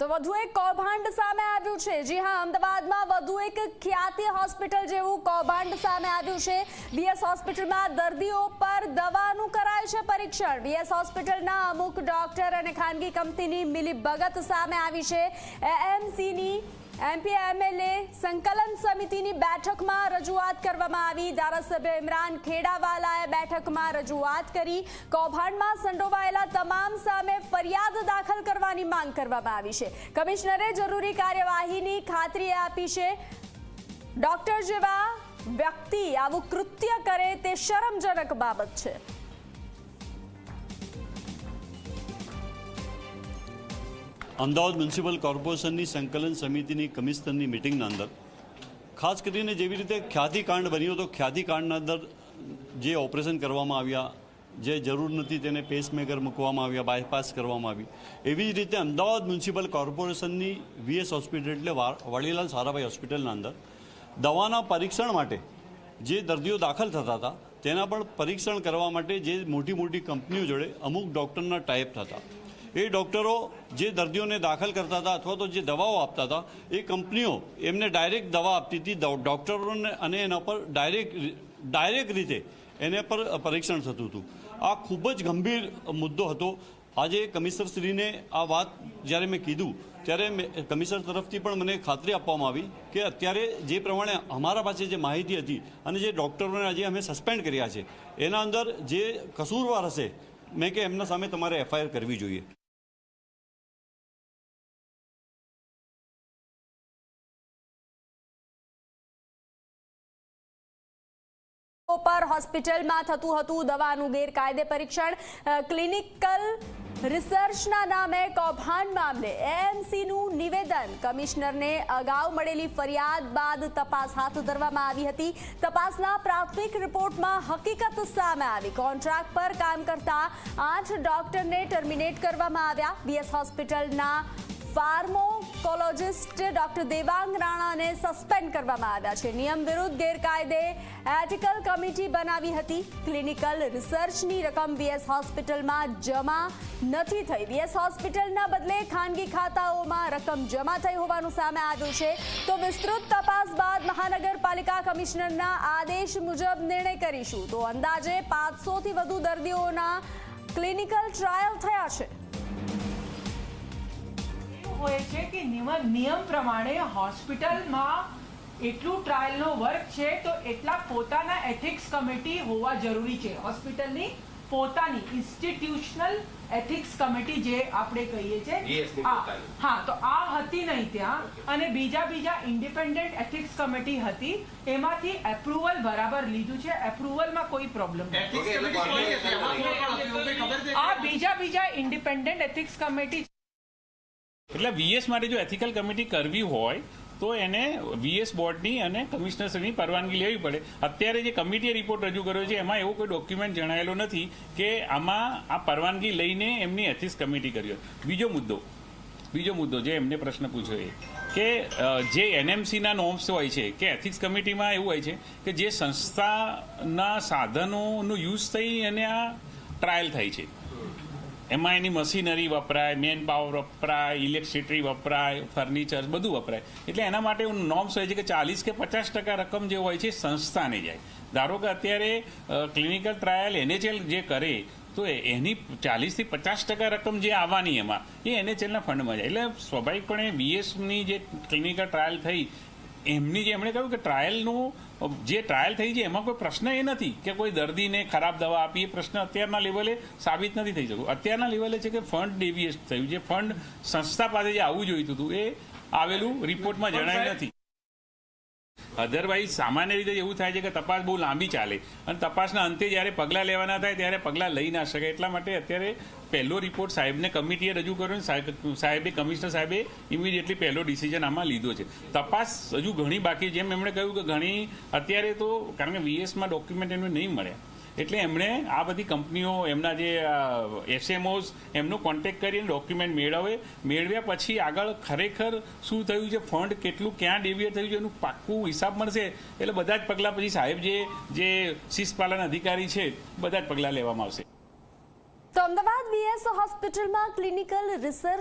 તો વધુ એક કૌભાંડ સામે આવ્યું છે. જી હા, અમદાવાદમાં વધુ એક ખ્યાતિ હોસ્પિટલ જેવું કૌભાંડ સામે આવ્યું છે. બીએસ હોસ્પિટલમાં દર્દીઓ પર દવાનું કરાય છે પરીક્ષણ. બીએસ હોસ્પિટલના અમુક ડોક્ટર અને ખાનગી કંપનીની મિલીભગત સામે આવી છે. એએમસીની એમપી એમએલએ સંકલન સમિતિની બેઠકમાં રજૂઆત કરવામાં આવી. ધારાસભ્ય ઇમરાન ખેડાવાલાએ બેઠકમાં રજૂઆત કરી. કૌભાંડમાં સંડોવાયેલા દાખલ કરવાની માંગ કરવામાં આવી છે. કમિશનરે જરૂરી કાર્યવાહીની ખાતરી આપી છે. ડોક્ટર જેવા વ્યક્તિ આવું કૃત્ય કરે તે શરમજનક બાબત છે. અમદાવાદ મ્યુનિસિપલ કોર્પોરેશનની સંકલન સમિતિની કમિશનરની મિટિંગના અંદર, ખાસ કરીને જેવી રીતે ખ્યાતિકાંડ બન્યો તો ખ્યાતિકાંડના અંદર જે ઓપરેશન કરવામાં આવ્યા જે જરૂર નથી તેને પેસમેકર મૂકવામાં આવ્યા બાયપાસ કરવામાં આવી. એવી જ રીતે અમદાવાદ મ્યુનિસિપલ કોર્પોરેશનની વીએસ હોસ્પિટલ એટલે વાડીલાલ સારાભાઈ હોસ્પિટલના અંદર, દવાના પરીક્ષણ માટે જે દર્દીઓ દાખલ થતા હતા, તેના પણ પરીક્ષણ કરવા માટે જે મોટી મોટી કંપનીઓ જોડે અમુક ડૉક્ટરના ટાઈપ થતા. એ ડૉક્ટરો જે દર્દીઓને દાખલ કરતા હતા અથવા તો જે દવાઓ આપતા હતા, એ કંપનીઓ એમને ડાયરેક્ટ દવા આપતી હતી ડૉક્ટરોને અને એના પર ડાયરેક્ટ ડાયરેક્ટ રીતે એને પર પરીક્ષણ થતું હતું. આ ખૂબ જ ગંભીર મુદ્દો હતો. આજે કમિશનરશ્રીને આ વાત જ્યારે મેં કીધું, ત્યારે કમિશનર તરફથી પણ મને ખાતરી આપવામાં આવી કે અત્યારે જે પ્રમાણે અમારા પાસે જે માહિતી હતી અને જે ડૉક્ટરોને આજે અમે સસ્પેન્ડ કર્યા છે, એના અંદર જે કસૂરવાર હશે, મેં કે એમના સામે તમારે એફઆઈઆર કરવી જોઈએ. પર હોસ્પિટલમાં થતું હતું દવાનું ગેરકાયદે પરીક્ષણ. ક્લિનિકલ રિસર્ચના નામે કૌભાંડ મામલે એએમસીનું નિવેદન. કમિશનરને અગાઉ મળેલી ફરિયાદ બાદ તપાસ હાથ ધરવામાં આવી હતી. તપાસના પ્રાથમિક રિપોર્ટમાં હકીકત સામે આવી. કોન્ટ્રાક્ટ પર કામ કરતા આઠ ડોક્ટરને ટર્મિનેટ કરવામાં આવ્યા. બીએસ હોસ્પિટલના ફાર્મોકોલોજિસ્ટ ડોક્ટર દેવાંગ રાણાને સસ્પેન્ડ કરવામાં આવ્યા છે. નિયમ વિરુદ્ધ ગેરકાયદે એથિકલ કમિટી બનાવી હતી. ક્લિનિકલ રિસર્ચની રકમ વીએસ હોસ્પિટલમાં જમા નથી થઈ. વીએસ હોસ્પિટલના બદલે ખાનગી ખાતાઓમાં રકમ જમા થઈ હોવાનું સામે આવ્યું છે. તો વિસ્તૃત તપાસ બાદ મહાનગરપાલિકા કમિશનરના આદેશ મુજબ નિર્ણય કરીશું. તો અંદાજે પાંચસોથી વધુ દર્દીઓના ક્લિનિકલ ટ્રાયલ થયા છે. હોય છે કે નિયમ નિયમ પ્રમાણે હોસ્પિટલમાં એટલું ટ્રાયલનો વર્ક છે તો એટલા પોતાના એથિક્સ કમિટી હોવા જરૂરી છે. હોસ્પિટલની પોતાની ઇન્સ્ટિટ્યુશનલ એથિક્સ કમિટી જે આપણે કહીએ છીએ. હા તો આ હતી નહીં ત્યાં. અને બીજા બીજા ઇન્ડિપેન્ડન્ટ એથિક્સ કમિટી હતી. એમાંથી એપ્રુવલ બરાબર લીધું છે. એપ્રુવલમાં કોઈ પ્રોબ્લેમ આ બીજા બીજા ઇન્ડિપેન્ડન્ટ એથિક્સ કમિટી એટલે વીએસ માટે જો એથિકલ કમિટી કરવી હોય, તો એને વીએસ બોર્ડની અને કમિશનરશ્રીની પરવાનગી લેવી પડે. અત્યારે જે કમિટીએ રિપોર્ટ રજૂ કર્યો છે, એમાં એવો કોઈ ડોક્યુમેન્ટ જણાયેલો નથી કે આમાં આ પરવાનગી લઈને એમની એથિક્સ કમિટી કરી હોય. બીજો મુદ્દો બીજો મુદ્દો જે એમને પ્રશ્ન પૂછ્યો એ, કે જે એનએમસીના નોર્મ્સ હોય છે, કે એથિક્સ કમિટીમાં એવું હોય છે કે જે સંસ્થાના સાધનોનું યુઝ થઈ અને આ ટ્રાયલ થાય છે. એમાં એની મશીનરી વપરાય મેન પાવર વપરાય ઇલેક્ટ્રિસિટી વપરાય ફર્નિચર બધું વપરાય. એટલે એના માટે નોર્મ્સ હોય છે કે ચાલીસ કે પચાસ ટકા રકમ જે હોય છે સંસ્થાને જાય. ધારો કે અત્યારે ક્લિનિકલ ટ્રાયલ એનએચએલ જે કરે, તો એની ચાલીસથી પચાસ ટકા રકમ જે આવવાની એમાં, એ એનએચએલના ફંડમાં જાય. એટલે સ્વાભાવિકપણે બીએસની જે ક્લિનિકલ ટ્રાયલ થઈ એમની જે એમણે કહ્યું કે ટ્રાયલનું જે ટ્રાયલ થઈ છે એમાં કોઈ પ્રશ્ન એ નથી કે કોઈ દર્દીને ખરાબ દવા આપી એ પ્રશ્ન અત્યારના લેવલે સાબિત નથી થઈ શકતું. અત્યારના લેવલે છે કે ફંડ ડેવિએસ થયું જે ફંડ સંસ્થા પાસે જે આવવું જોઈતું હતું એ આવેલું રિપોર્ટમાં જણાયું નથી. અધરવાઇઝ સામાન્ય રીતે એવું થાય છે કે તપાસ બહુ લાંબી ચાલે. અને તપાસના અંતે જ્યારે પગલાં લેવાના થાય, ત્યારે પગલાં લઈ ના શકે એટલા માટે અત્યારે પહેલો રિપોર્ટ સાહેબને કમિટીએ રજૂ કર્યો સાહેબ- કમિશનર સાહેબે ઇમિડિયેટલી પહેલો ડિસિઝન આમાં લીધો છે. તપાસ હજુ ઘણી બાકી જેમ એમણે કહ્યું કે ઘણી, અત્યારે તો કારણ કે વીએસમાં ડોક્યુમેન્ટ એમને નહીં મળ્યા. એટલે એમણે આ બધી કંપનીઓ, એમના જે એસએમઓસ એમનો કોન્ટેક્ટ કરીને ડોક્યુમેન્ટ મેળવે. મેળવ્યા પછી આગળ ખરેખર શું થયું છે? ફંડ કેટલું, ક્યાં ડેવિએટ થયું છે? એનું પાક્કું હિસાબ મળશે. એટલે બધા જ પગલાં પછી સાહેબ જે જે શિસ્તપાલન અધિકારી છે, બધા જ પગલાં લેવામાં આવશે. તો અમદાવાદ બીએસ હોસ્પિટલમાં ક્લિનિકલ રિસર્ચ